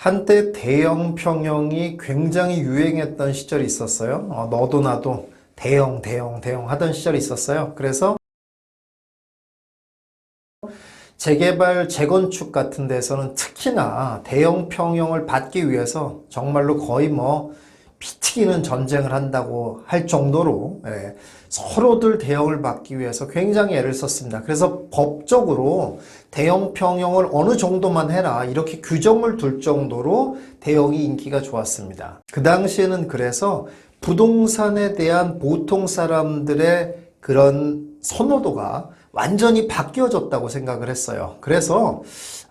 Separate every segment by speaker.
Speaker 1: 한때 대형 평형이 굉장히 유행했던 시절이 있었어요. 어, 너도 나도 대형, 대형, 대형 하던 시절이 있었어요. 그래서 재개발, 재건축 같은 데서는 특히나 대형 평형을 받기 위해서 정말로 거의 뭐 피튀기는 전쟁을 한다고 할 정도로 예, 서로들 대형을 받기 위해서 굉장히 애를 썼습니다. 그래서 법적으로 대형 평형을 어느 정도만 해라 이렇게 규정을 둘 정도로 대형이 인기가 좋았습니다. 그 당시에는 그래서 부동산에 대한 보통 사람들의 그런 선호도가 완전히 바뀌어졌다고 생각을 했어요. 그래서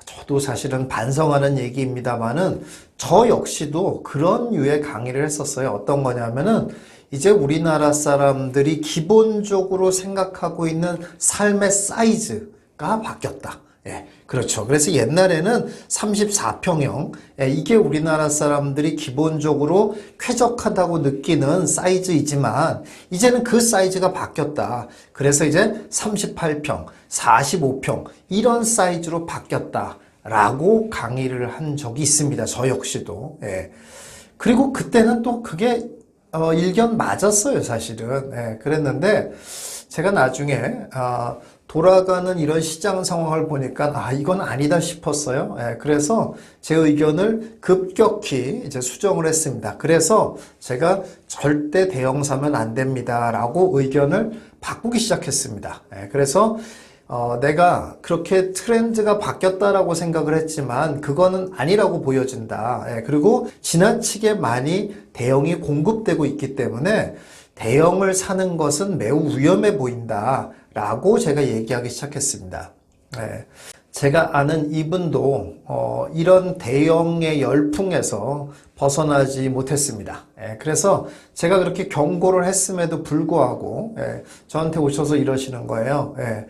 Speaker 1: 저도 사실은 반성하는 얘기입니다만은 저 역시도 그런 유의 강의를 했었어요. 어떤 거냐면은 이제 우리나라 사람들이 기본적으로 생각하고 있는 삶의 사이즈가 바뀌었다. 예, 그렇죠. 그래서 옛날에는 34평형, 예, 이게 우리나라 사람들이 기본적으로 쾌적하다고 느끼는 사이즈이지만, 이제는 그 사이즈가 바뀌었다. 그래서 이제 38평, 45평, 이런 사이즈로 바뀌었다. 라고 강의를 한 적이 있습니다. 저 역시도. 예. 그리고 그때는 또 그게 어, 일견 맞았어요, 사실은. 예, 그랬는데, 제가 나중에, 아, 돌아가는 이런 시장 상황을 보니까, 아, 이건 아니다 싶었어요. 예, 그래서 제 의견을 급격히 이제 수정을 했습니다. 그래서 제가 절대 대형 사면 안 됩니다. 라고 의견을 바꾸기 시작했습니다. 예, 그래서 어, 내가 그렇게 트렌드가 바뀌었다라고 생각을 했지만 그거는 아니라고 보여진다. 예, 그리고 지나치게 많이 대형이 공급되고 있기 때문에 대형을 사는 것은 매우 위험해 보인다 라고 제가 얘기하기 시작했습니다. 예, 제가 아는 이분도 어, 이런 대형의 열풍에서 벗어나지 못했습니다. 예, 그래서 제가 그렇게 경고를 했음에도 불구하고 예, 저한테 오셔서 이러시는 거예요. 예,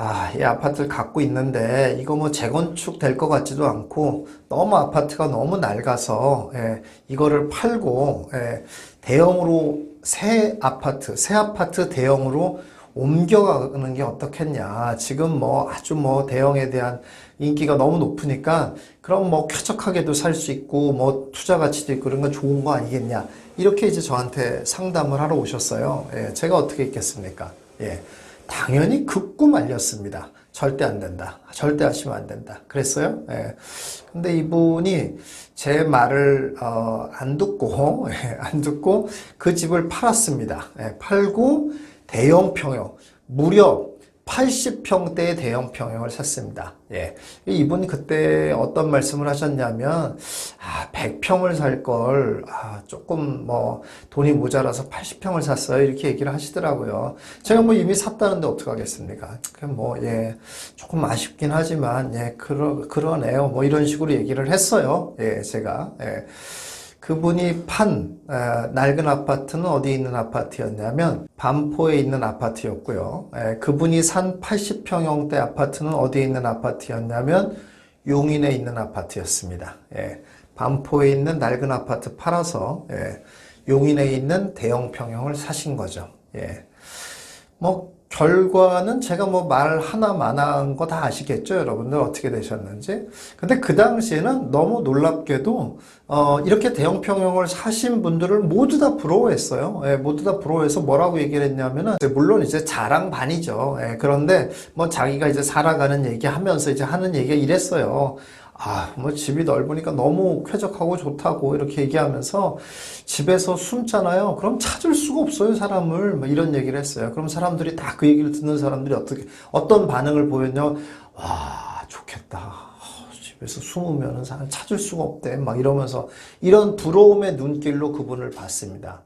Speaker 1: 아, 이 아파트를 갖고 있는데 이거 뭐 재건축 될 것 같지도 않고 너무 아파트가 너무 낡아서 예, 이거를 팔고 예, 대형으로 새 아파트, 새 아파트 대형으로 옮겨가는 게 어떻겠냐. 지금 뭐 아주 뭐 대형에 대한 인기가 너무 높으니까 그럼 뭐 쾌적하게도 살 수 있고 뭐 투자 가치도 있고 그런 건 좋은 거 아니겠냐. 이렇게 이제 저한테 상담을 하러 오셨어요. 예, 제가 어떻게 했겠습니까? 예. 당연히 극구 말렸습니다. 절대 안 된다. 절대 하시면 안 된다. 그랬어요. 예. 근데 이분이 제 말을 어, 안 듣고 예, 안 듣고 그 집을 팔았습니다. 예, 팔고 대형 평형 무려 80평대의 대형 평형을 샀습니다. 예. 이분이 그때 어떤 말씀을 하셨냐면, 아, 100평을 살 걸, 아, 조금 뭐, 돈이 모자라서 80평을 샀어요. 이렇게 얘기를 하시더라고요. 제가 뭐 이미 샀다는데 어떡하겠습니까? 뭐, 예, 조금 아쉽긴 하지만, 예, 그러, 그러네요. 뭐 이런 식으로 얘기를 했어요. 예, 제가. 예. 그분이 판 에, 낡은 아파트는 어디 있는 아파트였냐면 반포에 있는 아파트였고요. 에, 그분이 산 80평형대 아파트는 어디에 있는 아파트였냐면 용인에 있는 아파트였습니다. 예, 반포에 있는 낡은 아파트 팔아서 예, 용인에 있는 대형 평형을 사신 거죠. 예. 뭐 결과는 제가 뭐 말 하나만한 거 다 아시겠죠, 여러분들 어떻게 되셨는지. 근데 그 당시에는 너무 놀랍게도 어, 이렇게 대형 평형을 사신 분들을 모두 다 부러워했어요. 예, 모두 다 부러워해서 뭐라고 얘기를 했냐면은 물론 이제 자랑 반이죠. 예, 그런데 뭐 자기가 이제 살아가는 얘기 하면서 이제 하는 얘기가 이랬어요. 아, 뭐 집이 넓으니까 너무 쾌적하고 좋다고 이렇게 얘기하면서 집에서 숨잖아요. 그럼 찾을 수가 없어요, 사람을. 뭐 이런 얘기를 했어요. 그럼 사람들이 다 그 얘기를 듣는 사람들이 어떻게, 어떤 반응을 보였냐. 와, 좋겠다. 어, 집에서 숨으면 사람 찾을 수가 없대. 막 이러면서 이런 부러움의 눈길로 그분을 봤습니다.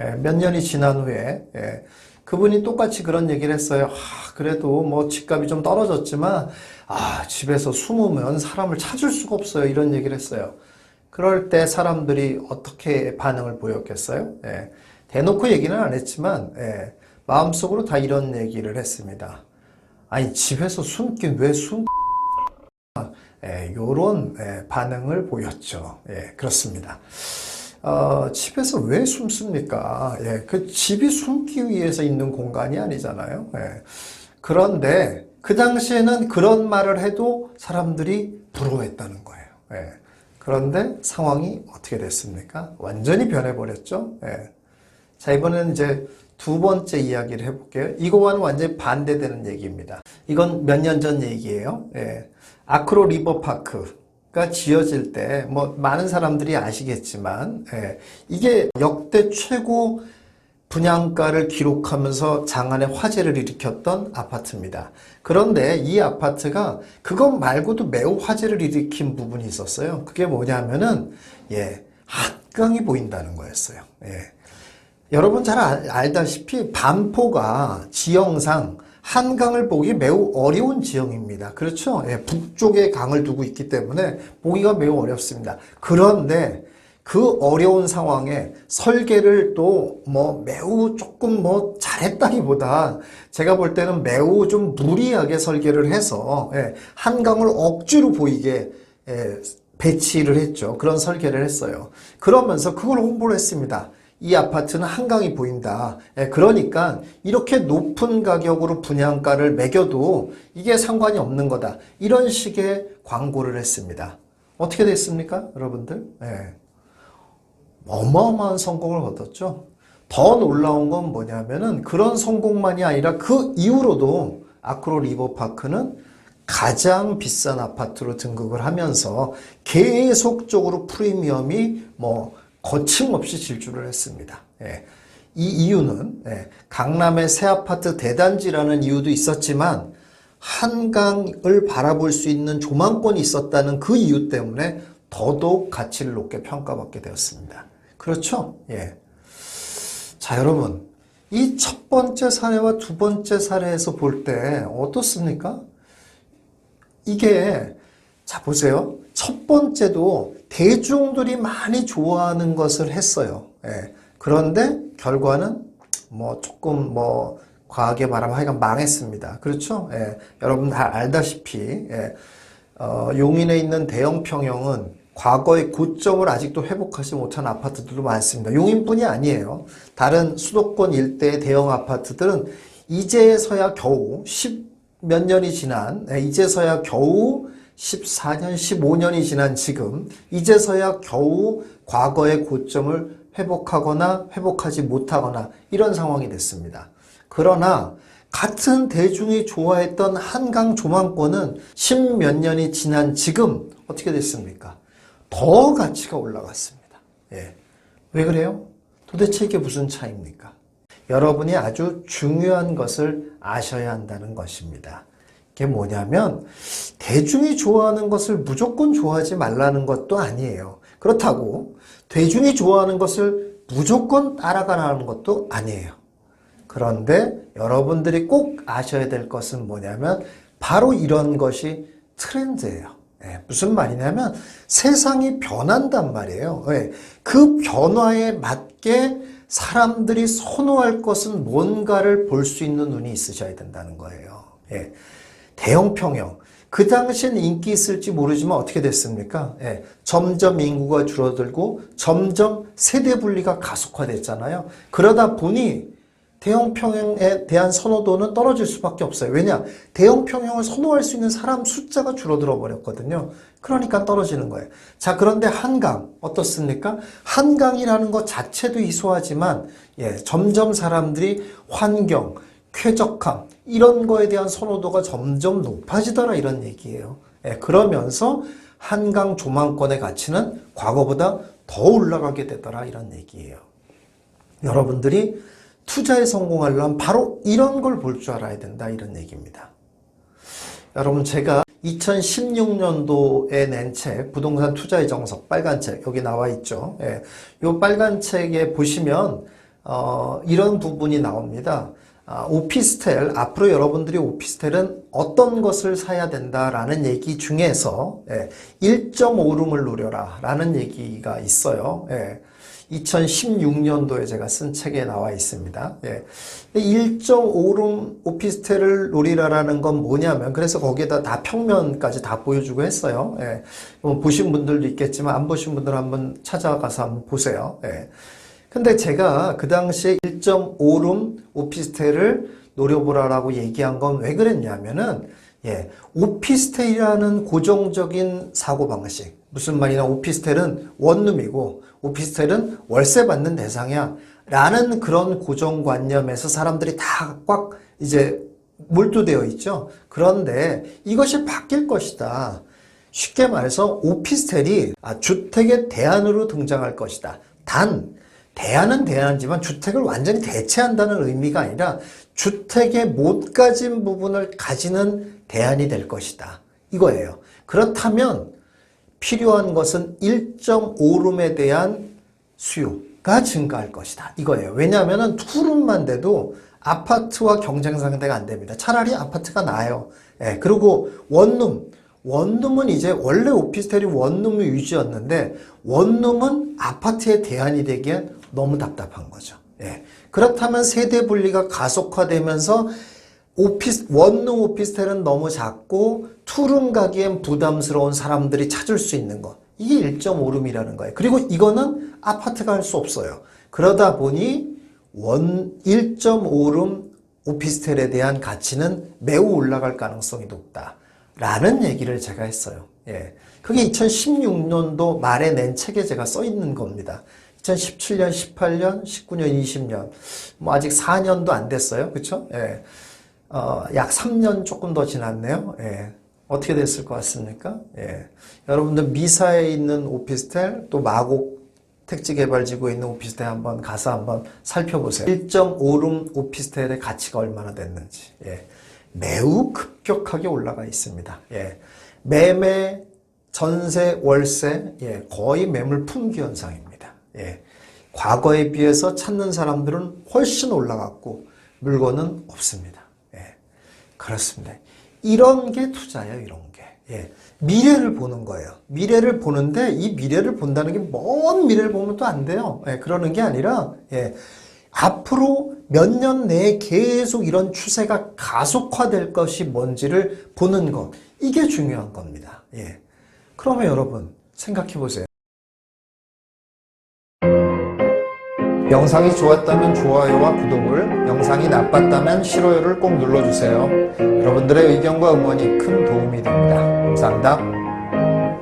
Speaker 1: 예, 몇 년이 지난 후에, 예, 그분이 똑같이 그런 얘기를 했어요. 아, 그래도 뭐 집값이 좀 떨어졌지만, 아, 집에서 숨으면 사람을 찾을 수가 없어요. 이런 얘기를 했어요. 그럴 때 사람들이 어떻게 반응을 보였겠어요? 예, 대놓고 얘기는 안 했지만, 예, 마음속으로 다 이런 얘기를 했습니다. 아니, 집에서 숨긴 왜 숨, 예, 요런 예, 반응을 보였죠. 예, 그렇습니다. 어, 집에서 왜 숨습니까? 예, 그 집이 숨기 위해서 있는 공간이 아니잖아요. 예. 그런데 그 당시에는 그런 말을 해도 사람들이 부러워했다는 거예요. 예. 그런데 상황이 어떻게 됐습니까? 완전히 변해버렸죠. 예. 자, 이번에는 이제 두 번째 이야기를 해볼게요. 이거와는 완전히 반대되는 얘기입니다. 이건 몇 년 전 얘기예요. 예. 아크로 리버 파크 가 지어질 때, 뭐, 많은 사람들이 아시겠지만, 예. 이게 역대 최고 분양가를 기록하면서 장안의 화제를 일으켰던 아파트입니다. 그런데 이 아파트가 그것 말고도 매우 화제를 일으킨 부분이 있었어요. 그게 뭐냐면은, 예, 한강이 보인다는 거였어요. 예. 여러분 잘 알- 알다시피 반포가 지형상 한강을 보기 매우 어려운 지형입니다. 그렇죠? 예, 북쪽에 강을 두고 있기 때문에 보기가 매우 어렵습니다. 그런데 그 어려운 상황에 설계를 또 뭐 매우 조금 뭐 잘했다기보다 제가 볼 때는 매우 좀 무리하게 설계를 해서 예, 한강을 억지로 보이게 예, 배치를 했죠. 그런 설계를 했어요. 그러면서 그걸 홍보를 했습니다. 이 아파트는 한강이 보인다. 예, 그러니까 이렇게 높은 가격으로 분양가를 매겨도 이게 상관이 없는 거다. 이런 식의 광고를 했습니다. 어떻게 됐습니까? 여러분들? 예. 어마어마한 성공을 얻었죠. 더 놀라운 건 뭐냐면은 그런 성공만이 아니라 그 이후로도 아크로 리버파크는 가장 비싼 아파트로 등극을 하면서 계속적으로 프리미엄이 뭐 거침없이 질주를 했습니다. 예. 이 이유는 예, 강남의 새 아파트 대단지라는 이유도 있었지만 한강을 바라볼 수 있는 조망권이 있었다는 그 이유 때문에 더더욱 가치를 높게 평가받게 되었습니다. 그렇죠? 예. 자, 여러분. 이 첫 번째 사례와 두 번째 사례에서 볼 때 어떻습니까? 이게, 자, 보세요. 첫 번째도 대중들이 많이 좋아하는 것을 했어요. 예. 그런데 결과는 뭐 조금 뭐 과하게 말하면 하여간 망했습니다. 그렇죠? 예. 여러분 다 알다시피, 예. 어, 용인에 있는 대형 평형은 과거의 고점을 아직도 회복하지 못한 아파트들도 많습니다. 용인뿐이 아니에요. 다른 수도권 일대의 대형 아파트들은 이제서야 겨우 10 몇 년이 지난, 네, 이제서야 겨우 14년, 15년이 지난 지금, 이제서야 겨우 과거의 고점을 회복하거나 회복하지 못하거나 이런 상황이 됐습니다. 그러나 같은 대중이 좋아했던 한강 조망권은 10몇 년이 지난 지금 어떻게 됐습니까? 더 가치가 올라갔습니다. 예. 왜 그래요? 도대체 이게 무슨 차이입니까? 여러분이 아주 중요한 것을 아셔야 한다는 것입니다. 이게 뭐냐면, 대중이 좋아하는 것을 무조건 좋아하지 말라는 것도 아니에요. 그렇다고, 대중이 좋아하는 것을 무조건 따라가라는 것도 아니에요. 그런데 여러분들이 꼭 아셔야 될 것은 뭐냐면, 바로 이런 것이 트렌드예요. 예, 무슨 말이냐면 세상이 변한단 말이에요. 예, 그 변화에 맞게 사람들이 선호할 것은 뭔가를 볼 수 있는 눈이 있으셔야 된다는 거예요. 예, 대형 평형. 그 당시엔 인기 있을지 모르지만 어떻게 됐습니까? 예, 점점 인구가 줄어들고 점점 세대 분리가 가속화됐잖아요. 그러다 보니 대형 평형에 대한 선호도는 떨어질 수밖에 없어요. 왜냐? 대형 평형을 선호할 수 있는 사람 숫자가 줄어들어 버렸거든요. 그러니까 떨어지는 거예요. 자, 그런데 한강 어떻습니까? 한강이라는 것 자체도 이소하지만 예, 점점 사람들이 환경, 쾌적함 이런 거에 대한 선호도가 점점 높아지더라 이런 얘기예요. 예, 그러면서 한강 조망권의 가치는 과거보다 더 올라가게 되더라 이런 얘기예요. 여러분들이 투자에 성공하려면 바로 이런 걸 볼 줄 알아야 된다 이런 얘기입니다. 여러분 제가 2016년도에 낸 책 부동산 투자의 정석 빨간 책 여기 나와 있죠. 예. 요 빨간 책에 보시면 어, 이런 부분이 나옵니다. 아, 오피스텔 앞으로 여러분들이 오피스텔은 어떤 것을 사야 된다라는 얘기 중에서 예, 1.5룸을 노려라 라는 얘기가 있어요. 예. 2016년도에 제가 쓴 책에 나와 있습니다. 예. 1.5룸 오피스텔을 노리라라는 건 뭐냐면, 그래서 거기에다 다 평면까지 다 보여주고 했어요. 예. 뭐 보신 분들도 있겠지만, 안 보신 분들 한번 찾아가서 한번 보세요. 예. 근데 제가 그 당시에 1.5룸 오피스텔을 노려보라라고 얘기한 건 왜 그랬냐면은, 예, 오피스텔이라는 고정적인 사고방식. 무슨 말이냐, 오피스텔은 원룸이고, 오피스텔은 월세 받는 대상이야. 라는 그런 고정관념에서 사람들이 다 꽉 이제 몰두되어 있죠. 그런데 이것이 바뀔 것이다. 쉽게 말해서 오피스텔이 아, 주택의 대안으로 등장할 것이다. 단, 대안은 대안이지만 주택을 완전히 대체한다는 의미가 아니라 주택의 못 가진 부분을 가지는 대안이 될 것이다. 이거예요. 그렇다면 필요한 것은 1.5룸에 대한 수요가 증가할 것이다. 이거예요. 왜냐하면 투룸만 돼도 아파트와 경쟁 상대가 안 됩니다. 차라리 아파트가 나아요. 예, 그리고 원룸. 원룸은 이제 원래 오피스텔이 원룸의 유지였는데 원룸은 아파트의 대안이 되기엔 너무 답답한 거죠. 예. 그렇다면 세대 분리가 가속화되면서 오피스 원룸 오피스텔은 너무 작고 투룸 가기엔 부담스러운 사람들이 찾을 수 있는 것. 이게 1.5룸이라는 거예요. 그리고 이거는 아파트가 할 수 없어요. 그러다 보니 원 1.5룸 오피스텔에 대한 가치는 매우 올라갈 가능성이 높다. 라는 얘기를 제가 했어요. 예. 그게 2016년도 말에 낸 책에 제가 써 있는 겁니다. 2017년, 18년, 19년, 20년. 뭐 아직 4년도 안 됐어요. 그쵸? 예. 어, 약 3년 조금 더 지났네요. 예. 어떻게 됐을 것 같습니까? 예. 여러분들 미사에 있는 오피스텔, 또 마곡 택지개발지구에 있는 오피스텔 한번 가서 한번 살펴보세요. 1.5룸 오피스텔의 가치가 얼마나 됐는지. 예. 매우 급격하게 올라가 있습니다. 예. 매매, 전세, 월세, 예. 거의 매물 품귀 현상입니다. 예. 과거에 비해서 찾는 사람들은 훨씬 올라갔고 물건은 없습니다. 예. 그렇습니다. 이런 게 투자예요, 이런 게. 예. 미래를 보는 거예요. 미래를 보는데 이 미래를 본다는 게 먼 미래를 보면 또 안 돼요. 예, 그러는 게 아니라 예, 앞으로 몇 년 내에 계속 이런 추세가 가속화될 것이 뭔지를 보는 것. 이게 중요한 겁니다. 예. 그러면 여러분 생각해 보세요. 영상이 좋았다면 좋아요와 구독을, 영상이 나빴다면 싫어요를 꼭 눌러주세요. 여러분들의 의견과 응원이 큰 도움이 됩니다. 감사합니다.